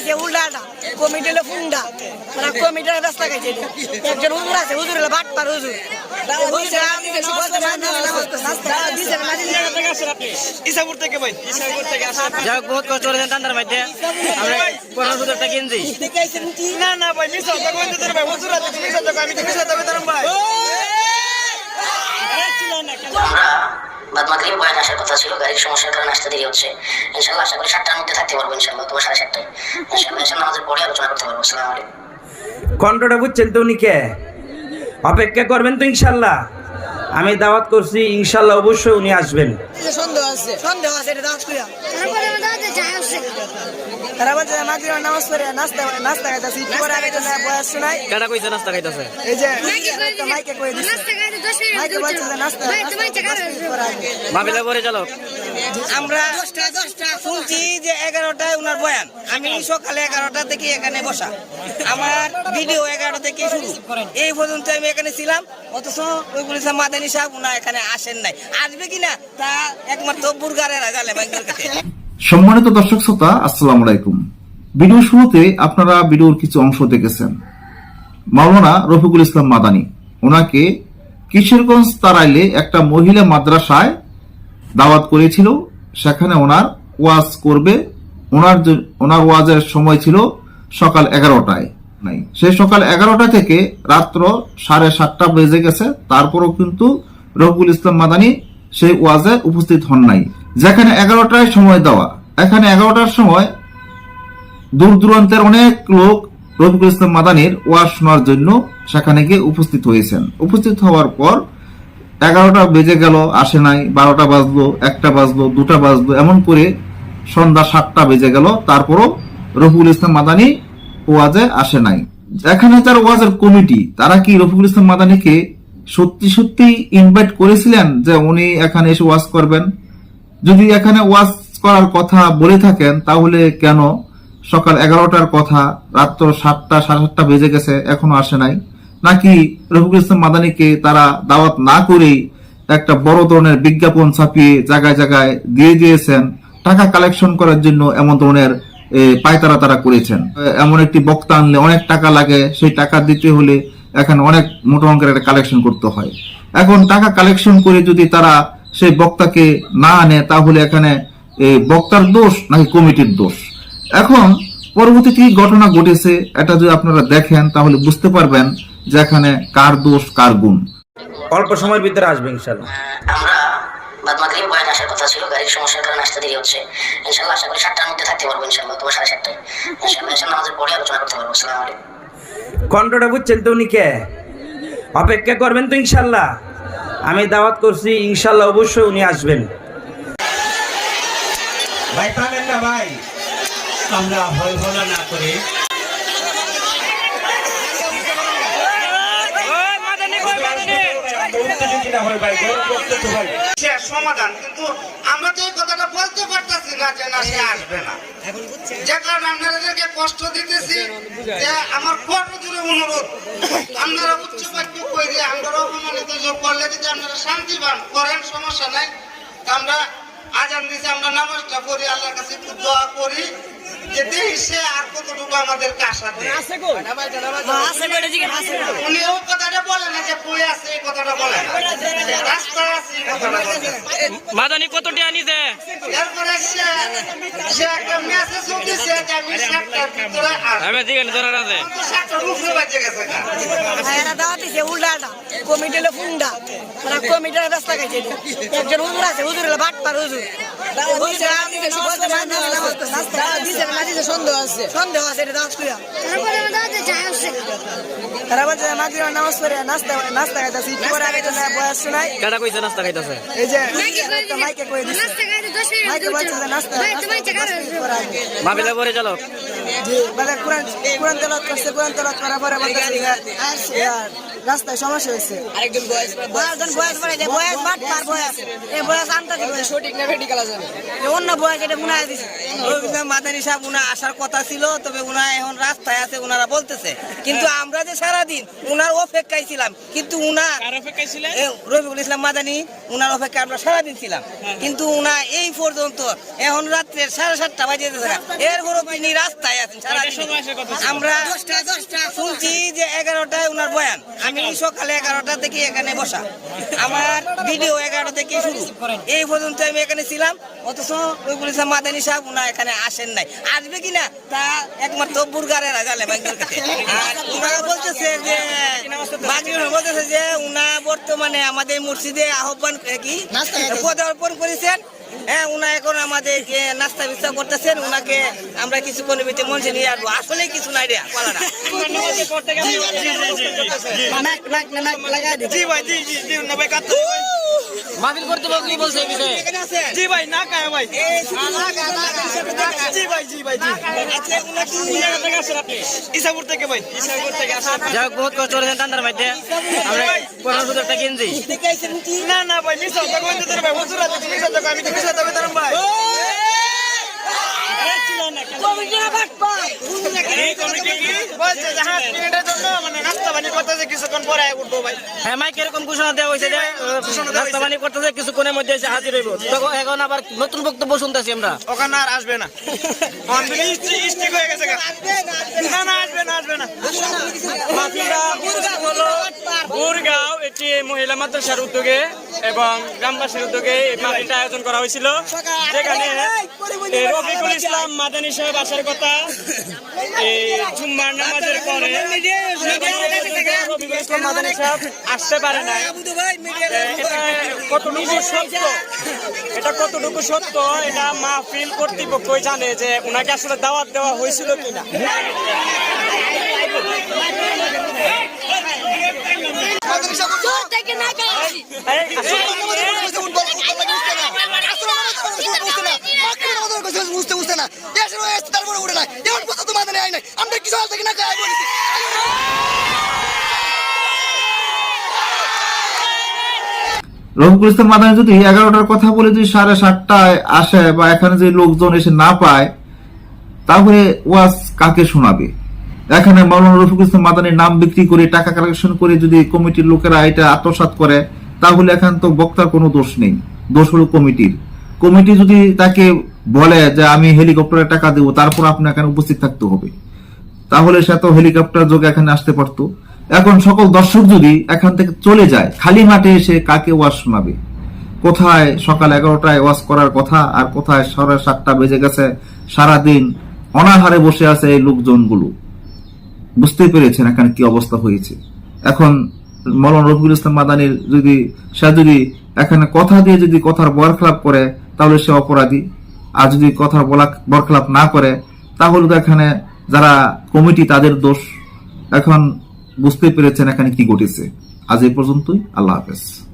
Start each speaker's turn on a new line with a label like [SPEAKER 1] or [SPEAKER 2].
[SPEAKER 1] দিছে উল্টাটা কমিটি হলো ফুন্ডা মানে কমিটির রাস্তা গেছে এটা। একজন হুজুর আছে হুজুর হলো হুজুর। না, দিছে না।
[SPEAKER 2] ইসাপুর থেকে ভাই। ইসাপুর থেকে আসেন
[SPEAKER 3] বহুত কষ্ট করেছেন ঠান্ডার মধ্যে আমরা কোরআন সুযোগটা কিনছি।
[SPEAKER 2] না না ভাই মিস হতে কই দিতে ভাই। হুজুর আছে মিস হতে আমি তো মিস হতে কইতাম ভাই।
[SPEAKER 4] আমরা বাদ মাগরিব বয়ান আসার কথা ছিল, গাড়ির সমস্যার কারণে আসতে দেরি হচ্ছে। ইনশাল্লাহ আশা করি সাতটার মধ্যে থাকতে পারব ইনশাল্লাহ তোমার সাড়ে সাতটায়। ইনশাল্লাহ ইনশাল্লাহ আমাদের পরে আলোচনা করতে পারব। সালাম আলাইকুম।
[SPEAKER 5] কণ্ঠটা বুঝছেন তো উনি কে? অপেক্ষা করবেন তো ইনশাল্লাহ আমি দাওয়াত করছি ইনশাল্লাহ অবশ্যই উনি আসবেন।
[SPEAKER 6] আমার দাদা যায় আসছে
[SPEAKER 1] তারা বলছে মাগরিব নামাজ পড়ে নাস্তা নাস্তা খাইতাছি একটু পরে আগে তো না বয়স শোনাই
[SPEAKER 3] কেটা কইছে নাস্তা খাইতেছে?
[SPEAKER 1] এই যে
[SPEAKER 6] মাইকে করে দিছে
[SPEAKER 1] মাইকে কই দিছে।
[SPEAKER 6] নাস্তা খাইতে 10 মিনিট
[SPEAKER 1] মাইকে বলছে যে নাস্তা
[SPEAKER 6] ভাই তোমার
[SPEAKER 1] নাস্তা
[SPEAKER 6] টাকা
[SPEAKER 1] দশ মিনিট পরে আগে।
[SPEAKER 3] ভাবিলে পরে চলো।
[SPEAKER 2] আমরা দশটা দশটা শুনছি যে এগারোটায় উনার বয়ান। আমি সকালে এগারোটা থেকে এখানে বসা। আমার ভিডিও এগারোটা থেকে শুরু। এই পর্যন্ত আমি এখানে ছিলাম। অথচ ওই বলেছে সাহেব উনা এখানে আসেন নাই। আসবে কিনা তা একমাত্র বুর্গারেরা কাছে।
[SPEAKER 7] সম্মানিত দর্শক শ্রোতা, আসসালামু আলাইকুম। ভিডিও শুরুতে আপনারা ভিডিওর কিছু অংশ দেখেছেন। মাওলানা রফিকুল ইসলাম মাদানি ওনাকে কিশোরগঞ্জ তারাইলে একটা মহিলা মাদ্রাসায় দাওয়াত করেছিল। সেখানে ওনার ওয়াজ করবে। ওনার ওনার ওয়াজের সময় ছিল সকাল এগারোটায়। নাই। সেই সকাল এগারোটা থেকে রাত্র সাড়ে সাতটা বেজে গেছে। তারপরও কিন্তু রফিকুল ইসলাম মাদানি সেই ওয়াজে উপস্থিত হন নাই। যেখানে এগারোটায় সময় দেওয়া, এখানে এগারোটার সময় দূর দূরান্তের অনেক লোক রফিকুল ইসলাম মাদানির ওয়াজ শোনার জন্য সেখানে গিয়ে উপস্থিত হয়েছেন। উপস্থিত হওয়ার পর এগারোটা বেজে গেল, আসে নাই, বারোটা বাজলো, একটা বাজলো, দুটা বাজলো, এমন করে সন্ধ্যা সাতটা বেজে গেল। তারপরও রফিকুল ইসলাম মাদানি ওয়াজে আসে নাই। এখানে যার ওয়াজের কমিটি, তারা কি রফিকুল ইসলাম মাদানিকে সত্যি সত্যি ইনভাইট করেছিলেন যে উনি এখানে এসে ওয়াজ করবেন? যদি এখানে ওয়াজ করার কথা বলে থাকেন, তাহলে কেন? সকাল এগারোটার কথা, রাত্র সাতটা, সাড়ে সাতটা বেজে গেছে, এখনও আসে নাই। নাকি রফিকুল ইসলাম মাদানিকে তারা দাওয়াত না করেই একটা বড় ধরনের বিজ্ঞাপন ছাপিয়ে জায়গায় জায়গায় দিয়ে দিয়েছেন? টাকা কালেকশন করার জন্য এমন ধরনের পায়তারা তারা করেছেন। এমন একটি বক্তা আনলে অনেক টাকা লাগে সেই টাকা দিতে হলে এখানে অনেক মোটা অঙ্কের একটা কালেকশন করতে হয়। এখন টাকা কালেকশন করে যদি তারা সেই বক্তাকে না আনে তাহলে এখানে এ, বক্তার দোষ নাকি কমিটির দোষ? এখন পরবর্তী কি ঘটনা ঘটেছে এটা যদি আপনারা দেখেন তাহলে বুঝতে পারবেন যে এখানে কার দোষ কার গুণ।
[SPEAKER 5] অল্প সময়ের ভিতরে আসবে ইনশাল্লাহ
[SPEAKER 4] আমরা বাদ মাগরিব বয়ান আসার কথা ছিল গাড়ির সমস্যার কারণে আসতে দেরি হচ্ছে। ইনশাল্লাহ আশা করি সাতটার মধ্যে থাকতে পারব ইনশাল্লাহ তোমার সাড়ে সাতটায়। ইনশাল্লাহ এসে নামাজের পরে আলোচনা করতে পারব। আসসালামু আলাইকুম।
[SPEAKER 5] কণ্ঠটা বুঝছেন তো উনি কে? অপেক্ষা করবেন তো ইনশাল্লাহ। আমি দাওয়াত করছি ইনশাল্লাহ অবশ্যই উনি আসবেন।
[SPEAKER 8] ভাই পাবেন না ভাই। আমরা ভয় ভোলা না করে
[SPEAKER 9] সমাধান কিন্তু আমরা তো এই কথাটা বলতে পারতেছি না যে না সে আসবে না। যে কারণে আপনাদেরকে কষ্ট দিতেছি যে আমার কর্ম জুড়ে অনুরোধ? আপনারা উচ্চ বাক্য কই দিয়ে আমরা অপমানিত করলে যদি আপনারা শান্তি পান করেন সমস্যা নাই। তা আমরা আজান দিছে আমরা নামাজটা পড়ি আল্লাহর কাছে একটু দোয়া করি যে সে আর কতটুকু আমাদেরকে আশা দেয়।
[SPEAKER 1] আছে কয়টা
[SPEAKER 9] বলে না যে বই আছে এই কথাটা বলে রাস্তা আছে এই কথাটা বলে না।
[SPEAKER 3] মাদানি কতটি আনিছে?
[SPEAKER 9] এরপরে সে সে একটা মেসেজ দিছে যে আমি সাতটার ভিতরে
[SPEAKER 3] আমি আছে।
[SPEAKER 9] সাতটার উপরে বাজে গেছে গা।
[SPEAKER 1] দাওয়াত দিছে উল্টাটা। কমিটি হলো ফুন্ডা মানে কমিটির রাস্তা গেছে এটা। একজন হুজুর আছে হুজুর হলো হুজুর। সন্দেহ আছে সন্দেহ আছে। এটা তারা বলছে মাগরিব নামাজ পড়ে নাস্তা নাস্তা খাইতাছি। একটু পরে আগে তো বয়স শোনাই।
[SPEAKER 3] কেটা কইছে নাস্তা খাইতেছে?
[SPEAKER 1] এই যে
[SPEAKER 6] মাইকে করে দিছে।
[SPEAKER 1] মাইকে কই দিছে।
[SPEAKER 6] নাস্তা খাইতে 10 মিনিট
[SPEAKER 1] মাইকে বলছে নাস্তা
[SPEAKER 6] ভাই তোমার টাকা
[SPEAKER 1] দশ পরে।
[SPEAKER 3] চলো
[SPEAKER 1] জি মানে কোরআন কোরআন তেলাওয়াত করছে কোরআন তেলাওয়াত করার পরে রাস্তায় সমস্যা হয়েছে আরেকজন বয়স বয়স বাড়াই দেয় বয়স বাট পার বয়স এই বয়স আনতে দিবে। সঠিক না মেডিকেল আছে? অন্য বয়স এটা মুনায় দিছে।
[SPEAKER 2] ইসলাম সাহেব উনা আসার কথা ছিল তবে উনা এখন রাস্তায় আছে উনারা বলতেছে। কিন্তু আমরা যে সারাদিন উনার অপেক্ষায় ছিলাম কিন্তু উনা রফিকুল ইসলাম মাদানী উনার অপেক্ষায় আমরা সারাদিন ছিলাম। কিন্তু উনা এই পর্যন্ত এখন রাত্রে সাড়ে সাতটা বাজে এরপরও তিনি রাস্তায় আছেন সারাদিন। আমরা শুনছি যে এগারোটায় উনার বয়ান। আমি সকালে এগারোটা থেকে এখানে বসা। আমার ভিডিও এগারোটা থেকে শুরু। এই পর্যন্ত আমি এখানে ছিলাম। অথচ রবিউল ইসলাম মাদানী সাহেব উনা এখানে আসেন নাই। আসবে কিনা তা একমাত্র বুর্গারেরা কাছে আর ওনারা বলতেছে যে বাকি বলতেছে যে উনা বর্তমানে আমাদের মসজিদে আহ্বান এ, কি পদার্পণ করেছেন। হ্যাঁ উনা এখন আমাদেরকে নাস্তা বিস্তা করতেছেন। উনাকে আমরা কিছুক্ষণের ভিতরে মঞ্চে নিয়ে আসব। আসলে কিছু নাই রে পালানা
[SPEAKER 3] মাহফিল কর্তৃপক্ষ কি বলছে এই বিষয়ে
[SPEAKER 2] এখানে আছেন?
[SPEAKER 3] জি ভাই না কায় ভাই। জি ভাই জি ভাই জি। থেকে ইসাপুর ভাই। ইসাপুর থেকে আসেন। যাই হোক বহুত কষ্ট করেছেন ঠান্ডার মধ্যে। আমরা পনেরো সুদের একটা
[SPEAKER 2] কি?
[SPEAKER 3] না না ভাই মিস হতে কোন দিতে ভাই হুজুর আছে মিস হতে আমি তো হবে ভাই। হ্যাঁ মাইক এরকম ঘোষণা দেওয়া হয়েছে যে নাস্তা করতেছে কিছুক্ষণের মধ্যে এসে হাজির হইব। তখন এখন আবার নতুন বক্তব্য শুনতেছি আমরা। ওখানে আর আসবে না। স্টিক হয়ে গেছে না না আসবে না আসবে না। মাহফিলটা এটি মহিলা মাদ্রাসার উদ্যোগে এবং গ্রামবাসীর উদ্যোগে এই মাহফিলটা আয়োজন করা হয়েছিল। যেখানে রফিকুল ইসলাম মাদানী সাহেব আসার কথা, এই জুম্মার নামাজের পরে সাহেব আসতে পারে না সত্য? এটা কতটুকু সত্য? এটা কর্তৃপক্ষই জানে যে আসলে দাওয়াত দেওয়া হয়েছিল কিনা
[SPEAKER 6] চোর থেকে না খাইছি
[SPEAKER 3] এই, আসলে-
[SPEAKER 9] বুঝতে বুঝতে না। দেশের তারপরে উঠে না এমন কথা তো মাথায় আয় নাই। আমরা কিছু হাল থেকে না খাই বলেছি।
[SPEAKER 7] রফিকুল ইসলাম মাদানি যদি এগারোটার কথা বলে যদি সাড়ে সাতটায় আসে বা এখানে যে লোকজন এসে না পায় তাহলে ওয়াজ কাকে শোনাবে? এখানে মাওলানা রফিকুল ইসলাম মাদানির নাম বিক্রি করে, টাকা কালেকশন করে যদি কমিটির লোকেরা এটা আত্মসাৎ করে, তাহলে এখানে তো বক্তার কোনো দোষ নেই। দোষ হলো কমিটির। কমিটি যদি তাকে বলে যে আমি হেলিকপ্টারে টাকা দেবো, তারপর আপনি এখানে উপস্থিত থাকতে হবে। তাহলে সে তো হেলিকপ্টার যোগে এখানে আসতে পারতো। এখন সকল দর্শক যদি এখান থেকে চলে যায়, খালি মাঠে এসে কাকে ওয়াজ শোনাবে? কোথায় সকাল এগারোটায় ওয়াজ করার কথা, আর কোথায় সাড়ে সাতটা বেজে গেছে সারাদিন অনাহারে বসে আছে এই লোকজনগুলো? বুঝতে পেরেছেন এখানে কি অবস্থা হয়েছে। এখন মৌলানা রফিকুল ইসলাম মাদানির যদি, সে যদি এখানে কথা দিয়ে যদি কথার বরখলাপ করে, তাহলে সে অপরাধী। আর যদি কথার বলা- বরখলাপ না করে, তাহলে তো এখানে যারা কমিটি, তাদের দোষ। এখন বুঝতে পেরেছেন এখানে কি ঘটেছে। আজ এই পর্যন্তই। আল্লাহ হাফেজ।